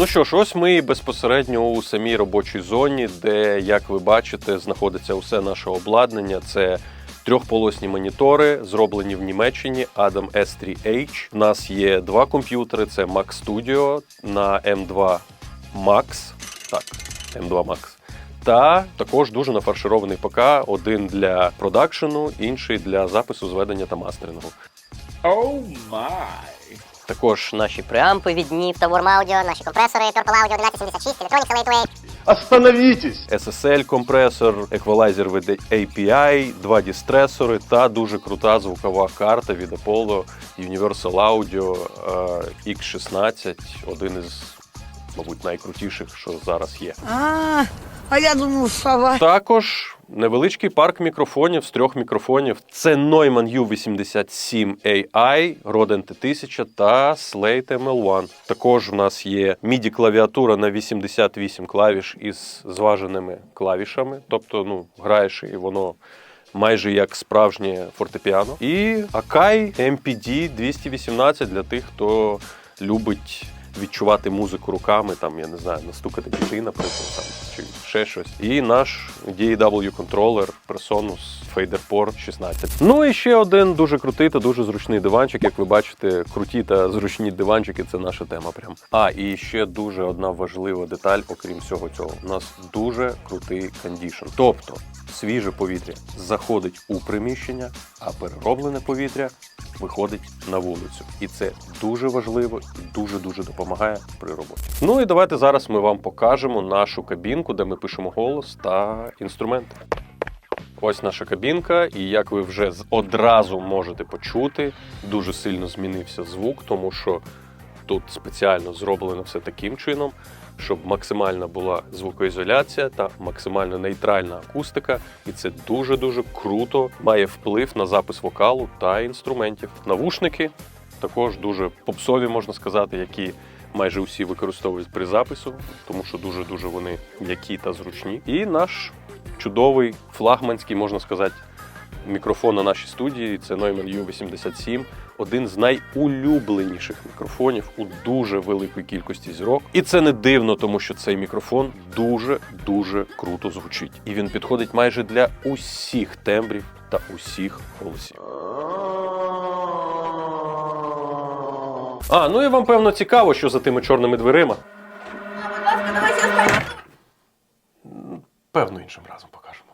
Ну що ж, ось ми безпосередньо у самій робочій зоні, де, як ви бачите, знаходиться усе наше обладнання. Це трьохполосні монітори, зроблені в Німеччині Adam S3H. У нас є два комп'ютери: це Mac Studio на M2 Max. Так, M2 Max. Та також дуже нафарширований ПК, один для продакшену, інший для запису, зведення та мастерингу. Oh my. Також Наші преампи від та Warm наші компресори, Purple Audio 1176, Electronica Lightweight, Остановитесь! SSL компресор, еквалайзер від API, два дістресори та дуже крута звукова карта від Apollo Universal Audio е, X16, один із, мабуть, найкрутіших, що зараз є. А, а я думав, сова. Також невеличкий парк мікрофонів з трьох мікрофонів. Це Neumann U87 AI, Rode NT1000 та Slate ML1. Також в нас є MIDI клавіатура на 88 клавіш із зваженими клавішами. Тобто, ну, граєш і воно. Майже як справжнє фортепіано. І Akai MPD 218 для тих, хто любить відчувати музику руками, там, я не знаю, настукати дітей, наприклад, там, чи ще щось. І наш DAW контролер Presonus FaderPort 16. Ну і ще один дуже крутий та дуже зручний диванчик. Як ви бачите, круті та зручні диванчики це наша тема. Прям. А і ще дуже одна важлива деталь, окрім всього цього. У нас дуже крутий кондішн. Тобто свіже повітря заходить у приміщення, а перероблене повітря виходить на вулицю. І це дуже важливо і дуже дуже допомагає при роботі. Ну і давайте зараз ми вам покажемо нашу кабінку, де ми пишемо голос та інструменти. Ось наша кабінка, і як ви вже одразу можете почути, дуже сильно змінився звук, тому що тут спеціально зроблено все таким чином, щоб максимальна була звукоізоляція та максимально нейтральна акустика. І це дуже дуже круто має вплив на запис вокалу та інструментів. Навушники також дуже попсові, можна сказати, які майже усі використовують при запису, тому що дуже дуже вони м'які та зручні. І наш чудовий флагманський, можна сказати, мікрофон на нашій студії. Це Neumann U87, один з найулюбленіших мікрофонів у дуже великій кількості зірок. І це не дивно, тому що цей мікрофон дуже дуже круто звучить. І він підходить майже для усіх тембрів та усіх голосів. А, ну і вам певно цікаво, що за тими чорними дверима. Певно, іншим разом покажемо.